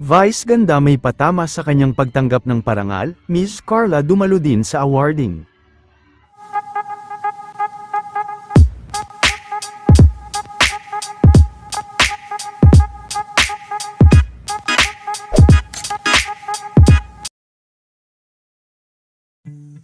Vice ganda may patama sa kanyang pagtanggap ng parangal, Miss Carla dumalo din sa awarding.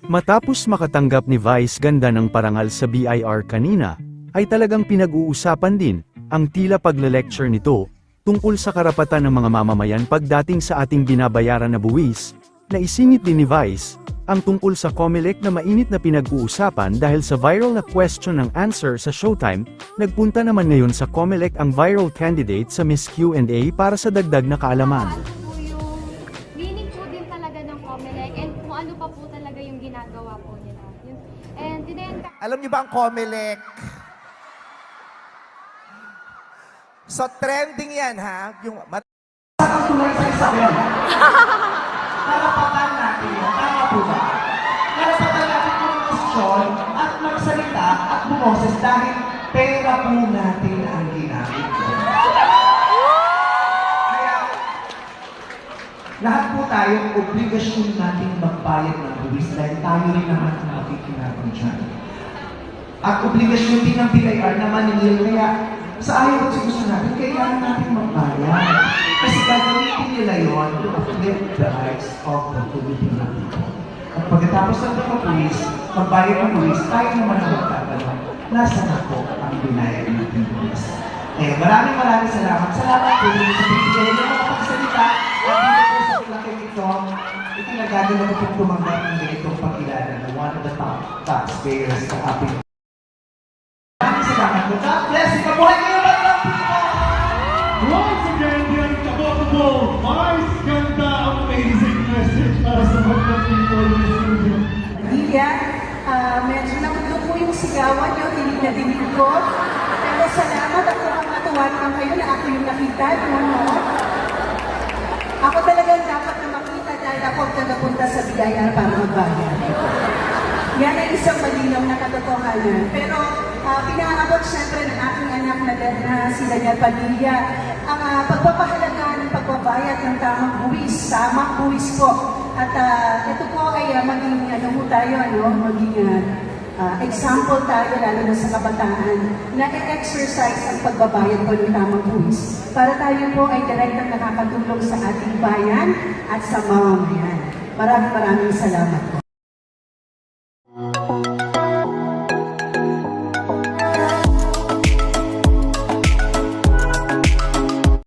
Matapos makatanggap ni Vice ganda ng parangal sa BIR kanina, ay talagang pinag-uusapan din, ang tila pagle-lecture nito, tungkol sa karapatan ng mga mamamayan pagdating sa ating binabayaran na buwis, na isingit din ni Vice, ang tungkol sa COMELEC na mainit na pinag-uusapan dahil sa viral na question ng answer sa Showtime, nagpunta naman ngayon sa COMELEC ang viral candidate sa Miss Q&A para sa dagdag na kaalaman. Ano po yung meaning po din talaga ng Comelec and kung ano pa po talaga yung ginagawa po nila. Yun. And then, Alam niyo ba ang Comelec? So, trending yan, ha? Yung mat- Karapatan natin yun. Tama po ba? Karapatan natin kumusyon at magsalita at bumoses dahil pera po natin ang ginamit. Kaya, lahat po tayo, obligasyon natin magbayad ng buwis dahil tayo rin naman ang makikinabang dyan. At obligasyon din ng PIR na maningil. Kaya sa ayaw sa gusto natin, kailangan natin magbayad. Kasi gagamitin nila yon to uplift the rights of the Filipino people. At pagkatapos ng pagkapulis, magbayad ng buwis, tayo naman ang magtatanong, nasa na po ang binayad natin buwis. Eh, maraming maraming salamat. Salamat po sa pinigyan ng mga pagsalita. At dito po sa kilakit ito, itinagagano ko po tumanggap ng ganitong pagkilala na one of the top taxpayers sa ating Po. God bless you. Kabuhay kayo mga mga people! Once again, the unstoppable Vice Ganda amazing message para sa mga people in the studio. Lilia, ah, medyo nakulo po yung sigawan niyo, dinig na dinig ko. Pero salamat at mukhang natuwa naman kayo na ako yung nakita, no, no? Ako talagang dapat na makita dahil ako ang tagapunta sa biyaya para magbayad. Yan ay isang malinaw na katotohanan. Pero uh, pinaabot siyempre ng aking anak na, na si Daniel Padilla ang ah, pagpapahalaga ng pagbabayad ng tamang buwis, tamang buwis po. At ah, ito po ay ah, maging ano po tayo, ano, maging ah, ah, example tayo lalo na sa kabataan na i-exercise ang pagbabayad po ng tamang buwis para tayo po ay direktang nakakatulong sa ating bayan at sa mamamayan. Maraming maraming salamat.